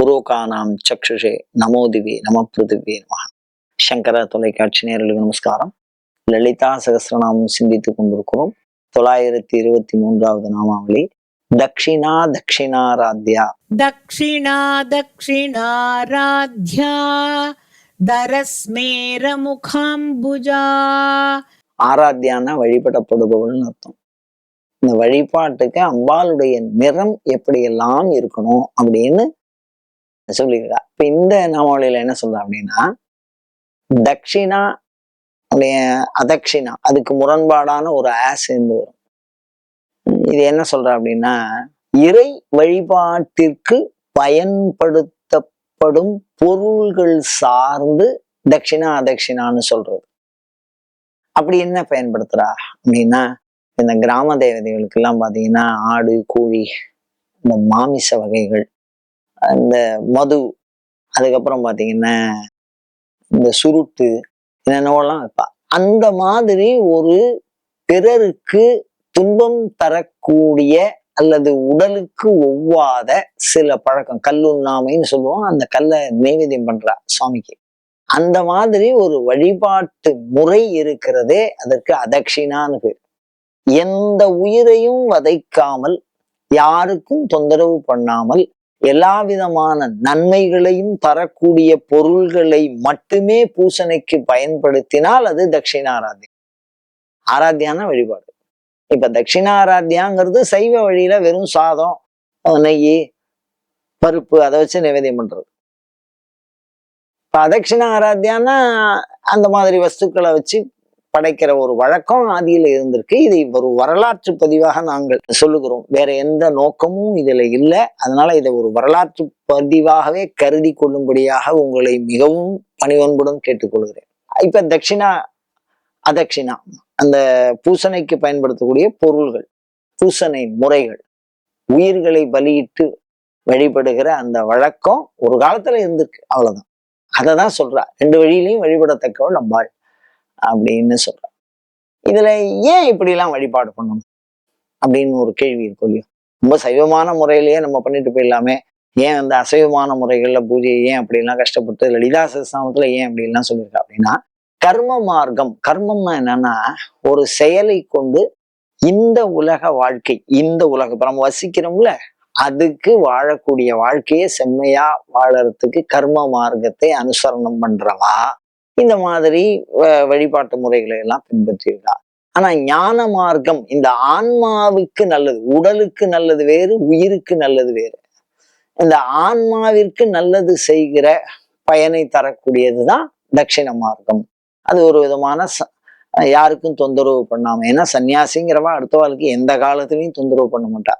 புரோகானாம் சக்ஷுஷே நமோதிவி நம பிருதிவி சங்கர தொலைக்காட்சி நேரலுக்கு நமஸ்காரம். லலிதா சகசிரநாமம் சிந்தித்துக் கொண்டிருக்கிறோம். தொள்ளாயிரத்தி இருபத்தி மூன்றாவது நாமாவளி. தக்ஷிணா தக்ஷிணாராத்யா தக்ஷிணா தக்ஷிணாராத்யா தரஸ்மேர முகாம்புஜா ஆராத்யானா வழிபடப்படுபவள்னு அர்த்தம். இந்த வழிபாட்டுக்கு அம்பாளுடைய நிறம் எப்படியெல்லாம் இருக்கணும் அப்படின்னு சொல்லியிருக்கா. இப்ப இந்த நாமாவளியில் என்ன சொல்றா அப்படின்னா தக்ஷிணா உடைய அதக்ஷிணா அதுக்கு முரண்பாடான ஒரு ஆ சேர்ந்து வரும். இது என்ன சொல்றா அப்படின்னா இறை வழிபாட்டிற்கு பயன்படுத்தப்படும் பொருள்கள் சார்ந்து தட்சிணா அதட்சிணான்னு சொல்றது. அப்படி என்ன பயன்படுத்துறா அப்படின்னா இந்த கிராம தேவதைகளுக்கு எல்லாம் பாத்தீங்கன்னா ஆடு கோழி இந்த மாமிச வகைகள் இந்த மது அதுக்கப்புறம் பாத்தீங்கன்னா இந்த சுருட்டு என்னென்னவெல்லாம் வைப்பா. அந்த மாதிரி ஒரு பிறருக்கு துன்பம் தரக்கூடிய அல்லது உடலுக்கு ஒவ்வாத சில பழக்கம் கல்லுண்ணாமைன்னு சொல்லுவோம். அந்த கல்லை நைவேத்தியம் பண்றா சுவாமிக்கு. அந்த மாதிரி ஒரு வழிபாட்டு முறை இருக்கிறதே அதற்கு அதக்ஷிணான்னு பேர். எந்த உயிரையும் வதைக்காமல் யாருக்கும் தொந்தரவு பண்ணாமல் எல்லா விதமான நன்மைகளையும் தரக்கூடிய பொருள்களை மட்டுமே பூசணைக்கு பயன்படுத்தினால் அது தட்சிணாராத்தியம் ஆராத்தியான வழிபாடு. இப்ப தட்சிணாராத்தியாங்கிறது சைவ வழியில வெறும் சாதம் நெய் பருப்பு அதை வச்சு நிவேதியம் பண்றது. இப்ப அதட்சிண ஆராத்தியான்னா அந்த மாதிரி வஸ்துக்களை வச்சு படைக்கிற ஒரு வழக்கம் ஆதியில இருந்திருக்கு. இதை ஒரு வரலாற்று பதிவாக நாங்கள் சொல்லுகிறோம். வேற எந்த நோக்கமும் இதுல இல்லை. அதனால இதை ஒரு வரலாற்று பதிவாகவே கருதி கொள்ளும்படியாக உங்களை மிகவும் பணிவன்புடன் கேட்டுக்கொள்கிறேன். இப்ப தட்சிணா அதட்சிணா அந்த பூசணைக்கு பயன்படுத்தக்கூடிய பொருள்கள் பூசணை முறைகள் உயிர்களை பலியிட்டு வழிபடுகிற அந்த வழக்கம் ஒரு காலத்துல இருந்திருக்கு. அவ்வளவுதான். அதை தான் சொல்றா. ரெண்டு வழியிலையும் வழிபடத்தக்கவள் நம்பாள். அப்படின்னு சொல்றா இதுல ஏன் இப்படி எல்லாம் வழிபாடு பண்ணணும்? அப்படின்னு ஒரு கேள்வி இருக்கும் இல்லையா? ரொம்ப சைவமான முறையிலேயே நம்ம பண்ணிட்டு போயிடலாமே. ஏன் அந்த அசைவமான முறைகள்ல பூஜையை ஏன் அப்படிலாம் கஷ்டப்பட்டு லலிதா சஸ்தாமத்துல ஏன் அப்படின்லாம் சொல்லியிருக்கா அப்படின்னா கர்ம மார்க்கம் கர்மம்னா என்னன்னா ஒரு செயலை கொண்டு இந்த உலக வாழ்க்கை இந்த உலக இப்ப நம்ம வசிக்கிறோம்ல அதுக்கு வாழக்கூடிய வாழ்க்கையை செம்மையா வாழறதுக்கு கர்ம மார்க்கத்தை அனுசரணம் பண்றவா? இந்த மாதிரி வழிபாட்டு முறைகளை எல்லாம் பின்பற்றியிருக்கார். ஆனா ஞான மார்க்கம் இந்த ஆன்மாவுக்கு நல்லது உடலுக்கு நல்லது வேறு உயிருக்கு நல்லது வேறு. இந்த ஆன்மாவிற்கு நல்லது செய்கிற பயனை தரக்கூடியதுதான் தட்சிண மார்க்கம். அது ஒரு விதமான யாருக்கும் தொந்தரவு பண்ணாம ஏன்னா சன்னியாசிங்கிறவா அடுத்தவாளுக்கு எந்த காலத்துலயும் தொந்தரவு பண்ண மாட்டா.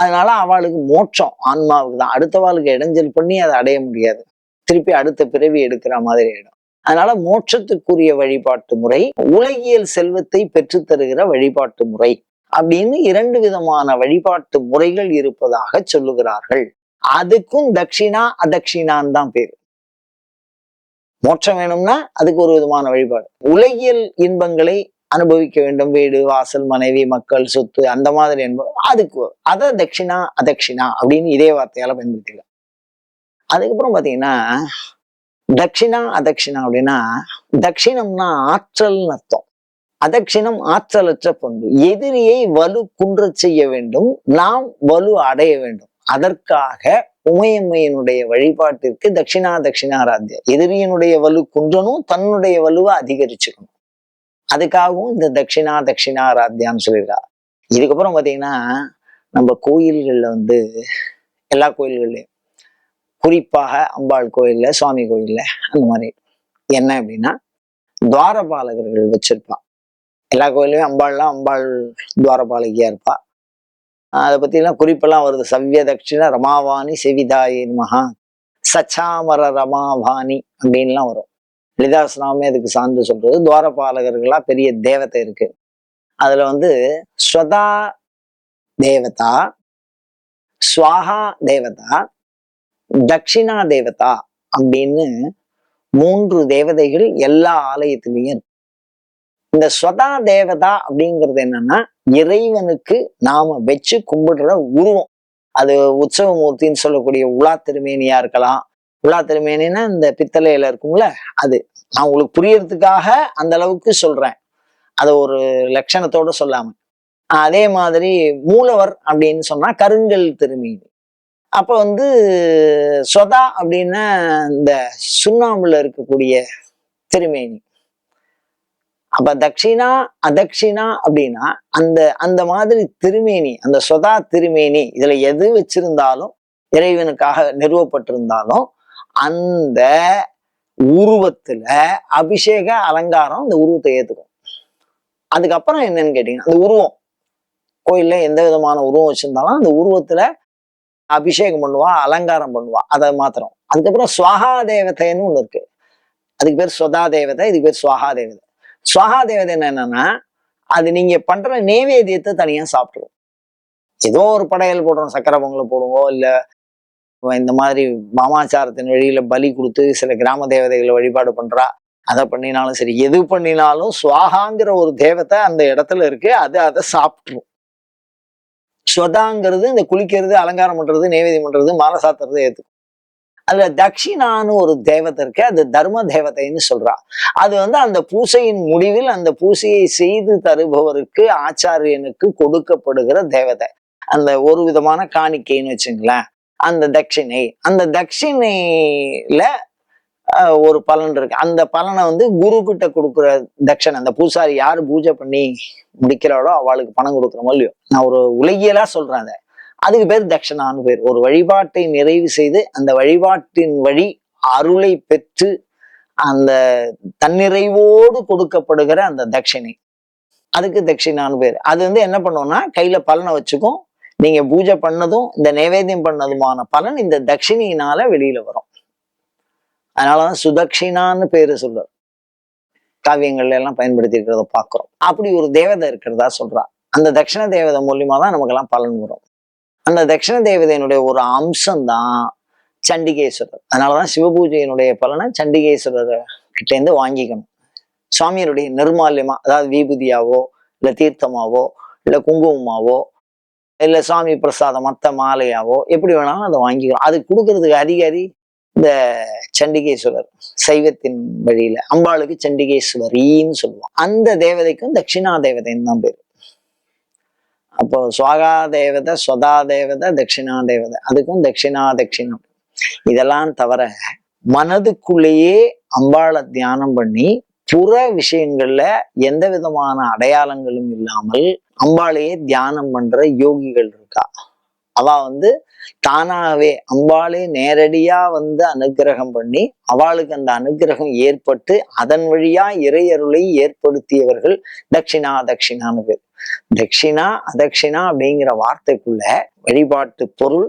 அதனால அவளுக்கு மோட்சம் ஆன்மாவுக்கு தான். அடுத்தவாளுக்கு இடைஞ்சல் பண்ணி அதை அடைய முடியாது. திருப்பி அடுத்த பிறவி எடுக்கிற மாதிரி ஆயிடும். அதனால மோட்சத்துக்குரிய வழிபாட்டு முறை உலகியல் செல்வத்தை பெற்று தருகிற வழிபாட்டு முறை அப்படின்னு இரண்டு விதமான வழிபாட்டு முறைகள் இருப்பதாக சொல்லுகிறார்கள். அதுக்கும் தட்சிணா அதட்சிணான்னு தான் பேரு. மோட்சம் வேணும்னா அதுக்கு ஒரு விதமான வழிபாடு. உலகியல் இன்பங்களை அனுபவிக்க வேண்டும். வீடு வாசல் மனைவி மக்கள் சொத்து அந்த மாதிரி என்பது அதுக்கு அத தட்சிணா அதட்சிணா அப்படின்னு இதே வார்த்தையால பயன்படுத்திக்கலாம். அதுக்கப்புறம் பாத்தீங்கன்னா தட்சிணா அதட்சிணா அப்படின்னா தட்சிணம்னா ஆற்றல்னு அர்த்தம். அதட்சிணம் ஆற்றலற்ற பண்பு. எதிரியை வலு குன்ற செய்ய வேண்டும் நாம் வலு அடைய வேண்டும். அதற்காக உமையம்மையினுடைய வழிபாட்டிற்கு தட்சிணா தட்சிணாராத்தியா எதிரியனுடைய வலு குன்றனும் தன்னுடைய வலுவை அதிகரிச்சுக்கணும். அதுக்காகவும் இந்த தட்சிணா தட்சிணாராத்தியான்னு சொல்லியிருக்கா இதுக்கப்புறம் பாத்தீங்கன்னா நம்ம கோயில்கள்ல வந்து எல்லா கோயில்கள்லயும் குறிப்பாக அம்பாள் கோயில்ல சுவாமி கோயில்ல அந்த மாதிரி என்ன அப்படின்னா துவாரபாலகர்கள் வச்சிருப்பா. எல்லா கோயிலையும் அம்பாள்லாம் அம்பாள் துவாரபாலகியா இருப்பா. அதை பத்திலாம் குறிப்பெல்லாம் வருது. சவ்ய தட்சிண ரமாவாணி செவிதாயிர் மகா சச்சாமர ரமாவாணி அப்படின்லாம் வரும். லலிதாசனாமே அதுக்கு சார்ந்து சொல்றது. துவாரபாலகர்களா பெரிய தேவதை இருக்கு. அதுல வந்து ஸ்வதா தேவதா ஸ்வாகா தேவதா தக்ஷிணா தேவதா அப்படின்னு மூன்று தேவதைகள் எல்லா ஆலயத்திலையும் இருக்கு. இந்த ஸ்வதா தேவதா அப்படிங்கிறது என்னன்னா இறைவனுக்கு நாம வச்சு கும்பிடுற உருவம். அது உற்சவமூர்த்தின்னு சொல்லக்கூடிய உலா திருமேனியா இருக்கலாம். உலா திருமேனின்னா இந்த பித்தளையில இருக்கும்ல அது. நான் உங்களுக்கு புரியறதுக்காக அந்த அளவுக்கு சொல்றேன். அதை ஒரு லட்சணத்தோட சொல்லாம. அதே மாதிரி மூலவர் அப்படின்னு சொன்னா கருங்கல் திருமேனி. அப்போ வந்து சொதா அப்படின்னா இந்த சுண்ணாம்புல இருக்கக்கூடிய திருமேனி. அப்ப தட்சிணா அதக்ஷிணா அப்படின்னா அந்த அந்த மாதிரி திருமேனி அந்த சொதா திருமேனி இதுல எது வச்சிருந்தாலும் இறைவனுக்காக நிறுவப்பட்டிருந்தாலும் அந்த உருவத்துல அபிஷேக அலங்காரம் அந்த உருவத்தை ஏத்துக்கும். அதுக்கப்புறம் என்னன்னு கேட்டீங்கன்னா அந்த உருவம். கோயில்ல எந்த விதமான உருவம் வச்சிருந்தாலும் அந்த உருவத்துல அபிஷேகம் பண்ணுவா அலங்காரம் பண்ணுவா அதை மாத்திரம். அதுக்கப்புறம் சுவாகா தேவதைன்னு ஒன்று இருக்கு. அதுக்கு பேர் ஸ்வதா தேவதை இதுக்கு பேர் சுவாகா தேவதை சுவாகா தேவதை என்னன்னா அது நீங்க பண்ற நைவேத்தியத்தை தனியா சாப்பிடுவோம் ஏதோ ஒரு படையல் போடுறோம் சக்கரை பொங்கலை போடுவோம் இல்ல இந்த மாதிரி மாமாச்சாரத்தின் வழியில பலி கொடுத்து சில கிராம தேவதைகளை வழிபாடு பண்றா அதை பண்ணினாலும் சரி எது பண்ணினாலும் சுவாகாங்கிற ஒரு தேவத்தை அந்த இடத்துல இருக்கு அது அதை சாப்பிட்டுரும். ஸ்வதாங்கிறது இந்த குளிக்கிறது அலங்காரம் பண்றது நைவேத்தியம் பண்றது மாலை சாத்துறது ஏத்துக்கும். அதுல தக்ஷிணான்னு ஒரு தேவதை இருக்கு அது தர்ம தேவதைன்னு சொல்றா. அது வந்து அந்த பூசையின் முடிவில் அந்த பூசையை செய்து தருபவருக்கு ஆச்சாரியனுக்கு கொடுக்கப்படுகிற தேவதை. அந்த ஒரு விதமான காணிக்கைன்னு வச்சுங்களேன். அந்த தட்சிணை அந்த தட்சிணையில ஒரு பலன் இருக்கு. அந்த பலனை வந்து குரு கிட்ட கொடுக்குற தட்சணை அந்த பூசாரி யாரு பூஜை பண்ணி முடிக்கிறாளோ அவளுக்கு பணம் கொடுக்குறோமோ இல்லையோ. நான் ஒரு உலகியலா சொல்றேன் அதை. அதுக்கு பேர் தட்சணான்னு பேர். ஒரு வழிபாட்டை நிறைவு செய்து அந்த வழிபாட்டின் வழி அருளை பெற்று அந்த தன்னிறைவோடு கொடுக்கப்படுகிற அந்த தட்சிணை. அதுக்கு தட்சிணான்னு பேர். அது வந்து என்ன பண்ணுவோம்னா கையில பலனை வச்சுக்கும். நீங்க பூஜை பண்ணதும் இந்த நைவேத்தியம் பண்ணதுமான பலன் இந்த தட்சிணியினால வெளியில வரும். அதனாலதான் சுதக்ஷினான்னு பேரு சொல்றார். காவியங்கள்ல எல்லாம் பயன்படுத்தி இருக்கிறத பாக்குறோம் அப்படி ஒரு தேவதை இருக்கிறதா சொல்றா. அந்த தட்சிண தேவதை மூலியமா தான் நமக்கெல்லாம் பலன் வரும். அந்த தட்சிண தேவதையினுடைய ஒரு அம்சம்தான் சண்டிகேஸ்வரர். அதனாலதான் சிவபூஜையினுடைய பலனை சண்டிகேஸ்வரர் கிட்ட இருந்து வாங்கிக்கணும். சுவாமியருடைய நிர்மால்யமா அதாவது விபூதியாவோ இல்ல தீர்த்தமாவோ இல்ல குங்குமமாவோ இல்ல சாமி பிரசாதம் மத்த மாலையாவோ எப்படி வேணாலும் அதை வாங்கிக்கணும் அது கொடுக்கறதுக்கு அதிகாரி இந்த சண்டிகேஸ்வரர் சைவத்தின் வழியில அம்பாளுக்கு சண்டிகேஸ்வரின்னு சொல்லுவோம். அந்த தேவதைக்கும் தட்சிணா தேவதைன்னு தான் பேர். அப்போ சுவாகா தேவதை ஸ்வதா தேவதை தட்சிணா தேவதை. அதுக்கும் தட்சிணா தட்சிணம். இதெல்லாம் தவிர மனதுக்குள்ளேயே அம்பாளை தியானம் பண்ணி புற விஷயங்கள்ல எந்த விதமான அடையாளங்களும் இல்லாமல் அம்பாளையே தியானம் பண்ற யோகிகள் இருக்கா? அவ வந்து தானாகவே அம்பாளே நேரடியா வந்து அனுக்கிரகம் பண்ணி அவளுக்கு அந்த அனுக்கிரகம் ஏற்பட்டு அதன் வழியா இறையருளை ஏற்படுத்தியவர்கள் தட்சிணா தட்சிணான்னு பேர். தட்சிணா அதட்சிணா அப்படிங்கிற வார்த்தைக்குள்ள வழிபாட்டு பொருள்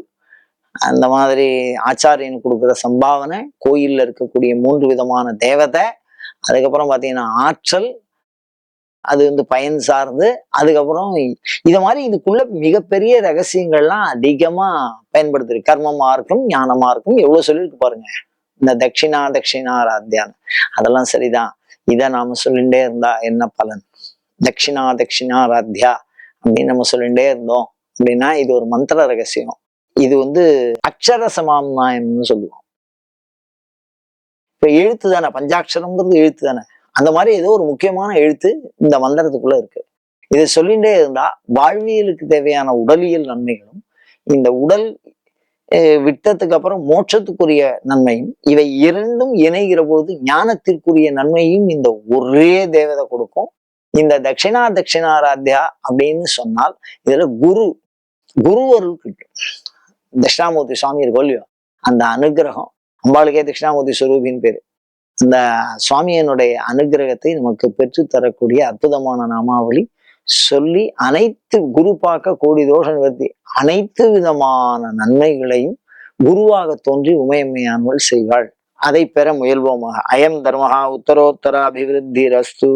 அந்த மாதிரி ஆச்சாரியன் கொடுக்குற சம்பாவனை கோயில்ல இருக்கக்கூடிய மூன்று விதமான தேவதை அதுக்கப்புறம் பார்த்தீங்கன்னா ஆற்றல் அது வந்து பயன் சார்ந்து அதுக்கப்புறம் இத மாதிரி இதுக்குள்ள மிகப்பெரிய ரகசியங்கள்லாம் அதிகமா பயன்படுத்திருக்கு கர்மமா இருக்கும் ஞானமா இருக்கும் எவ்வளவு சொல்லியிருக்கு பாருங்க. இந்த தட்சிணா தட்சிணாராத்தியானம் அதெல்லாம் சரிதான். இதை நாம சொல்லிட்டே இருந்தா என்ன பலன்? தட்சிணா தட்சிணாராத்தியா அப்படின்னு நம்ம சொல்லிட்டே இருந்தோம் அப்படின்னா இது ஒரு மந்திர ரகசியம். இது வந்து அக்ஷர சமாம்னாயம்னு சொல்லுவோம். இப்ப எழுத்து தானே பஞ்சாட்சரம்ங்கிறது எழுத்து தானே. அந்த மாதிரி ஏதோ ஒரு முக்கியமான எழுத்து இந்த மந்திரத்துக்குள்ள இருக்கு. இதை சொல்லிட்டே இருந்தா வாழ்வியலுக்கு தேவையான உடலியல் நன்மைகளும் இந்த உடல் விட்டத்துக்கு விட்டதுக்கு அப்புறம் மோட்சத்துக்குரிய நன்மையும் இவை இரண்டும் இணைகிற பொழுது ஞானத்திற்குரிய நன்மையும் இந்த ஒரே தேவதை கொடுக்கும். இந்த தட்சிணா தட்சிணாராத்யா அப்படின்னு சொன்னால் இதுல குரு குரு அருள் கிட்டும். தட்சிணாமூர்த்தி சுவாமி இருக்கும் இல்லையோ? அந்த அனுகிரகம் அம்பாளுக்கே தட்சிணாமூர்த்தி சுரூபின்னு பேரு. அந்த சுவாமியனுடைய அனுகிரகத்தை நமக்கு பெற்று தரக்கூடிய அற்புதமான நாமாவளி சொல்லி அனைத்து குரு பார்க்க கோடி தோஷ நிவர்த்தி அனைத்து விதமான நன்மைகளையும் குருவாக தோன்றி உமையம்மையானவள் செய்வாள். அதை பெற முயல்வோமாக. அயம் தர்மஹா உத்தரோத்தர அபிவிருத்தி ரஸ்து